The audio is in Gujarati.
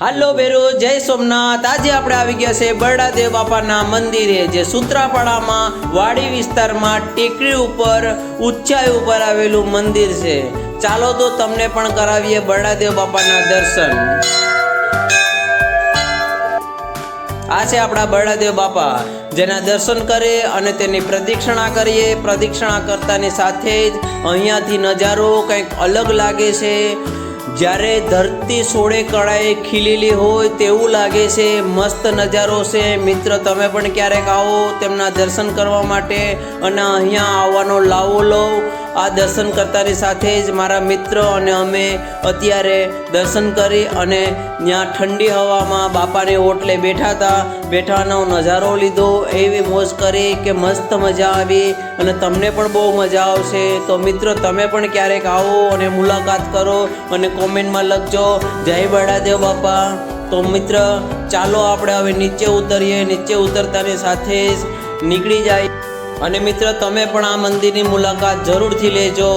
હાલો બેરો, જય સોમનાથ. આજે આપણે આવી ગયા છે બરડાદેવ બાપાના મંદિરે, જે સુત્રાપાડામાં વાડી વિસ્તારમાં ટેકરી ઉપર ઊંચાઈ ઉપર આવેલું મંદિર છે. ચાલો તો તમને પણ કરાવીએ બરડાદેવ બાપાના દર્શન. આ છે આપણા બરડાદેવ બાપા. જેના દર્શન કરીએ અને તેની પ્રદક્ષિણા કરીએ. પ્રદક્ષિણા કરતાની સાથે જ અહીંયાથી નજારો કંઈક અલગ લાગે છે. જ્યારે ધરતી સોળે કળાએ ખીલેલી હોય તેવું લાગે છે, મસ્ત નજારો છે. મિત્ર, તમે પણ ક્યારેક આવો તેમના દર્શન કરવા માટે અને અહીંયા આવવાનો લાવો લો. આ દર્શન કરતાની સાથે જ મારા મિત્ર અને અમે અત્યારે દર્શન કરી અને ત્યાં ઠંડી હવામાં બાપાને ઓટલે બેઠા હતા. બેઠાનો નજારો લીધો, એવી મોજ કરી કે મસ્ત મજા આવી અને તમને પણ બહુ મજા આવશે. તો મિત્રો, તમે પણ ક્યારેક આવો અને મુલાકાત કરો અને કોમેન્ટમાં લખજો. જય બળાદેવ બાપા. તો મિત્ર, ચાલો આપણે હવે નીચે ઉતરીએ. નીચે ઉતરતાની સાથે જ નીકળી જાય. અને મિત્ર તમે પણ આ મંદિરની મુલાકાત જરૂરથી લેજો.